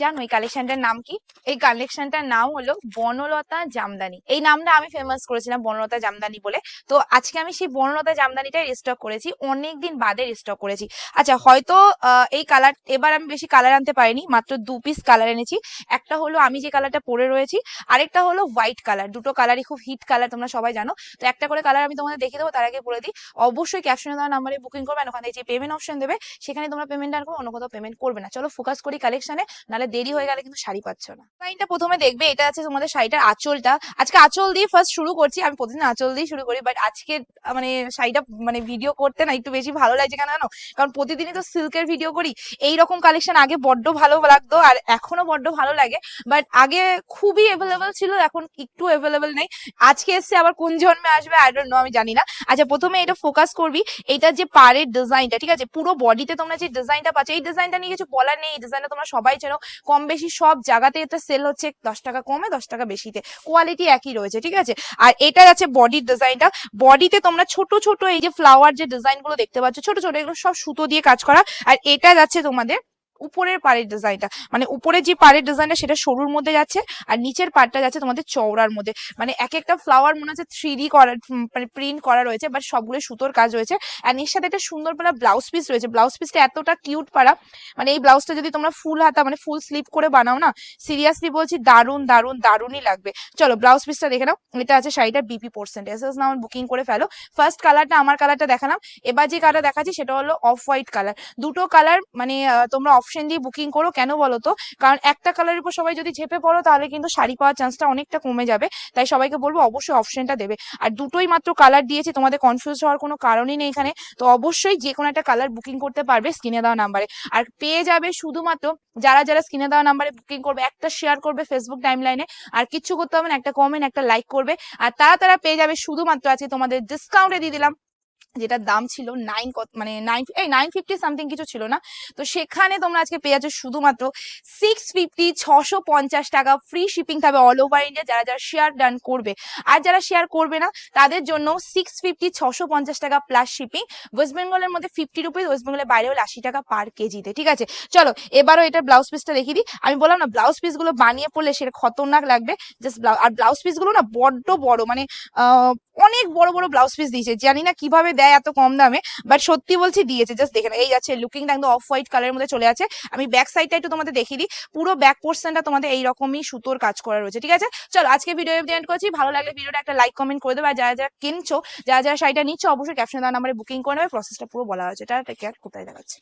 জানো এই কালেকশনটার নাম কি? এই কালেকশনটার নাম হলো বনলতা জামদানি। এই নামটা আমি ফেমাস করেছিলাম বনলতা জামদানি বলে। তো আজকে আমি সেই বনলতা জামদানিটাই রিস্টক করেছি, অনেকদিন বাদে রিস্টক করেছি। আচ্ছা হয়তো এই কালার এবার আমি বেশি কালার আনতে পারিনি, মাত্র দু পিস কালার এনেছি। একটা হলো আমি যে কালারটা পরে রয়েছি, আরেকটা হলো হোয়াইট কালার দুটো কালারই খুব হিট কালার তোমরা সবাই জানো। তো একটা করে কালার আমি তোমাদের দেখিয়ে দেবো, তার আগে বলে দিই, অবশ্যই ক্যাপশনে দেওয়া নাম্বারে বুকিং করবে, আর ওখানে যে পেমেন্ট অপশন দেবে, সেখানে তোমরা পেমেন্ট করো অন্য কোথাও পেমেন্ট করবে না। চলো ফোকাস করি কালেকশনে নাহলে দেরি হয়ে গেলে কিন্তু শাড়ি পাচ্ছ না। ডিজাইনটা প্রথমে দেখবে, এটা আছে তোমাদের শাড়িটার আঁচলটা। আজকে আঁচল দিয়ে ফার্স্ট শুরু করছি, আমি প্রতিদিন আঁচল দিয়ে শুরু করি বাট আজকে মানে শাড়িটা মানে ভিডিও করতে না একটু বেশি ভালো লাগছে কেন কারণ প্রতিদিনই তো সিল্কের ভিডিও করি। এই রকম কালেকশন আগে বড্ড ভালো লাগতো আর এখনও বড্ড ভালো লাগে বাট আগে খুবই অ্যাভেলেবেল ছিল, এখন একটু অ্যাভেলেবেল নেই। আজকে এসছে আবার কোন জন্মে আসবে আই ডোন্ট নো আমি জানি না। আচ্ছা প্রথমে এটা ফোকাস করবি, এটা যে পাড়ের ডিজাইনটা ঠিক আছে? পুরো বডিতে তোমরা যে ডিজাইনটা পাচ্ছ, এই ডিজাইনটা নিয়ে কিছু বলার নেই, এই ডিজাইনটা তোমরা সবাই চেনো। কম বেশি সব জায়গাতে এটা সেল হচ্ছে দশ টাকা কমে, দশ টাকা বেশিতে। কোয়ালিটি একই রয়েছে, ঠিক আছে? আর এটা আছে বডির ডিজাইনটা বডিতে তোমরা ছোট ছোট এই যে ফ্লাওয়ার যে ডিজাইনগুলো দেখতে পাচ্ছ, ছোট ছোট, এগুলো সব সুতো দিয়ে কাজ করা। আর এটা যাচ্ছে তোমাদের উপরের পাড়ের ডিজাইনটা মানে উপরের যে পাড়ের ডিজাইনটা সেটা সরুর মধ্যে যাচ্ছে আর নিচের পাড়টা যাচ্ছে তোমাদের চওড়ার মধ্যে। মানে এক একটা ফ্লাওয়ার মনে হচ্ছে থ্রি ডি করা মানে প্রিন্ট করা রয়েছে বাট সবগুলো সুতোর কাজ রয়েছে। আর এর সাথে একটা সুন্দর পারা ব্লাউজ পিস রয়েছে। ব্লাউজ পিসটা এতটা কিউট পারা মানে এই ব্লাউজটা যদি তোমরা ফুল হাতা মানে ফুল স্লিপ করে বানাও না সিরিয়াসলি বলছি দারুণ দারুণ দারুনই লাগবে। চলো ব্লাউজ পিসটা দেখে নাও। এটা আছে শাড়িটা বিপি পার্সেন্ট এস এস নাম বুকিং করে ফেলো। ফার্স্ট কালারটা আমার কালারটা দেখালাম। এবার যে কালার দেখাচ্ছি সেটা হলো অফ হোয়াইট কালার দুটো কালার মানে তোমরা তোমরা অপশন দিয়ে বুকিং করো। কেন বলো তো? কারণ একটা কালারের উপর সবাই যদি ঝেপে পড়ো, তাহলে কিন্তু শাড়ি পাওয়ার চান্সটা অনেকটা কমে যাবে। তাই সবাইকে বলব অবশ্যই অপশনটা দেবে। আর দুটোই মাত্র কালার দিয়েছে, তোমাদের কনফিউজ হওয়ার কোনো কারণই নেই এখানে। তো অবশ্যই যে কোনো একটা কালার বুকিং করতে পারবে স্ক্রিনে দেওয়া নাম্বারে আর পেয়ে যাবে শুধুমাত্র যারা যারা স্ক্রিনে দেওয়া নাম্বারে বুকিং করবে, একটা শেয়ার করবে ফেসবুক টাইম লাইনে আর কিচ্ছু করতে হবে না, একটা কমেন্ট একটা লাইক করবে। আর তারা তারা পেয়ে যাবে শুধুমাত্র আজকে তোমাদের ডিসকাউন্টে দিয়ে দিলাম। যেটার দাম ছিল নাইন মানে নাইন এই নাইন ফিফটি সামথিং কিছু ছিল না। তো সেখানে তোমরা আজকে পেয়ে যাচ্ছ শুধুমাত্র সিক্স ফিফটি ছশো পঞ্চাশ টাকা। ফ্রি শিপিং থাকবে অল ওভার ইন্ডিয়া যারা যারা শেয়ার ডান করবে। আর যারা শেয়ার করবে না, তাদের জন্য সিক্স ফিফটি ছশো পঞ্চাশ টাকা প্লাস শিপিং ওয়েস্ট বেঙ্গলের মধ্যে ফিফটি রুপিস ওয়েস্ট বেঙ্গলের বাইরে হলে আশি টাকা পার কেজিতে ঠিক আছে? চলো, এবারও এটা ব্লাউজ পিসটা দেখিয়ে দিই। আমি বললাম না ব্লাউজ পিসগুলো বানিয়ে পড়লে সেটা খতরনাক লাগবে। জাস্ট আর ব্লাউজ পিসগুলো না বড্ড বড় মানে অনেক বড় বড় ব্লাউজ পিস দিয়েছে। জানি না কীভাবে দেয় এত কম দামে বাট সত্যি বলছি দিয়েছে জাস্ট দেখে না এই যাচ্ছে লুকিংটা একদম অফ হোয়াইট কালারের মধ্যে চলে আছে। আমি ব্যাক সাইডটা একটু তোমাদের দেখিয়ে দিই। পুরো ব্যাক পোর্শনটা তোমাদের এইরকমই সুতোর কাজ করা রয়েছে, ঠিক আছে? চলো, আজকে ভিডিও এন্ড করছি। ভালো লাগলে ভিডিওটা একটা লাইক কমেন্ট করে দেবে। আর যারা যারা কিনছো, যারা যারা শাড়িটা নিচ্ছ, অবশ্যই ক্যাপশন দেওয়া নাম্বারে বুকিং করে নেবে। প্রসেসটা পুরো বলা হয়েছে। এটা কোথায় দেখাচ্ছে?